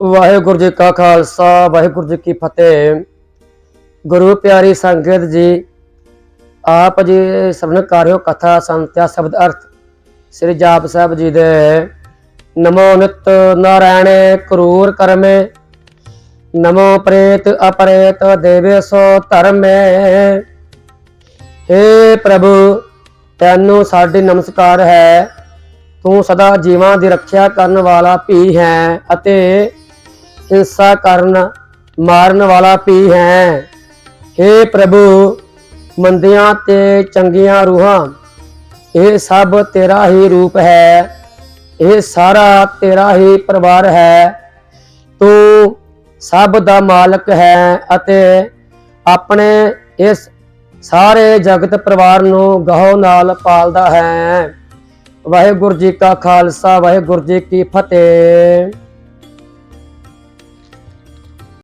ਵਾਹਿਗੁਰੂ ਜੀ ਕਾ ਖਾਲਸਾ, ਵਾਹਿਗੁਰੂ ਜੀ ਕੀ ਫਤਿਹ। ਗੁਰੂ ਪਿਆਰੀ ਸੰਗਤ ਜੀ, ਆਪ ਜੀ ਸਭਨ ਕਾਰਿਓ ਕਥਾ ਸੰਤਿਆ ਸ਼ਬਦ ਅਰਥ ਸ੍ਰੀ ਜਾਪ ਸਾਹਿਬ ਜੀ ਦੇ। ਨਮੋ ਨਿਤ ਨਾਰਾਇਣੇ ਕਰੂਰ ਕਰਮੇ, ਨਮੋ ਪ੍ਰੇਤ ਅਪਰੇਤ ਦੇਵੇ ਸੋ ਧਰਮੇ। ਹੇ ਪ੍ਰਭੂ, ਤੈਨੂੰ ਸਾਡੀ ਨਮਸਕਾਰ ਹੈ। ਤੂੰ ਸਦਾ ਜੀਵਾਂ ਦੀ ਰੱਖਿਆ ਕਰਨ ਵਾਲਾ ਭੀ ਹੈ ਅਤੇ ਹਿੰਸਾ ਕਰਨ ਮਾਰਨ ਵਾਲਾ ਭੀ ਹੈ। हे ਪ੍ਰਭੂ, ਮੰਦਿਆਂ ਤੇ ਚੰਗੀਆਂ ਰੂਹਾਂ, ਇਹ ਸਭ ਤੇਰਾ ਹੀ ਰੂਪ ਹੈ। ਇਹ ਸਾਰਾ ਤੇਰਾ ਹੀ ਪਰਿਵਾਰ ਹੈ। ਤੂੰ ਸਭ ਦਾ ਮਾਲਕ ਹੈ ਅਤੇ ਆਪਣੇ ਇਸ ਸਾਰੇ ਜਗਤ ਪਰਿਵਾਰ ਨੂੰ ਗਹੋ ਨਾਲ ਪਾਲਦਾ ਹੈ। ਵਾਹਿਗੁਰੂ ਜੀ ਕਾ ਖਾਲਸਾ, ਵਾਹਿਗੁਰੂ ਜੀ ਕੀ ਫਤਿਹ।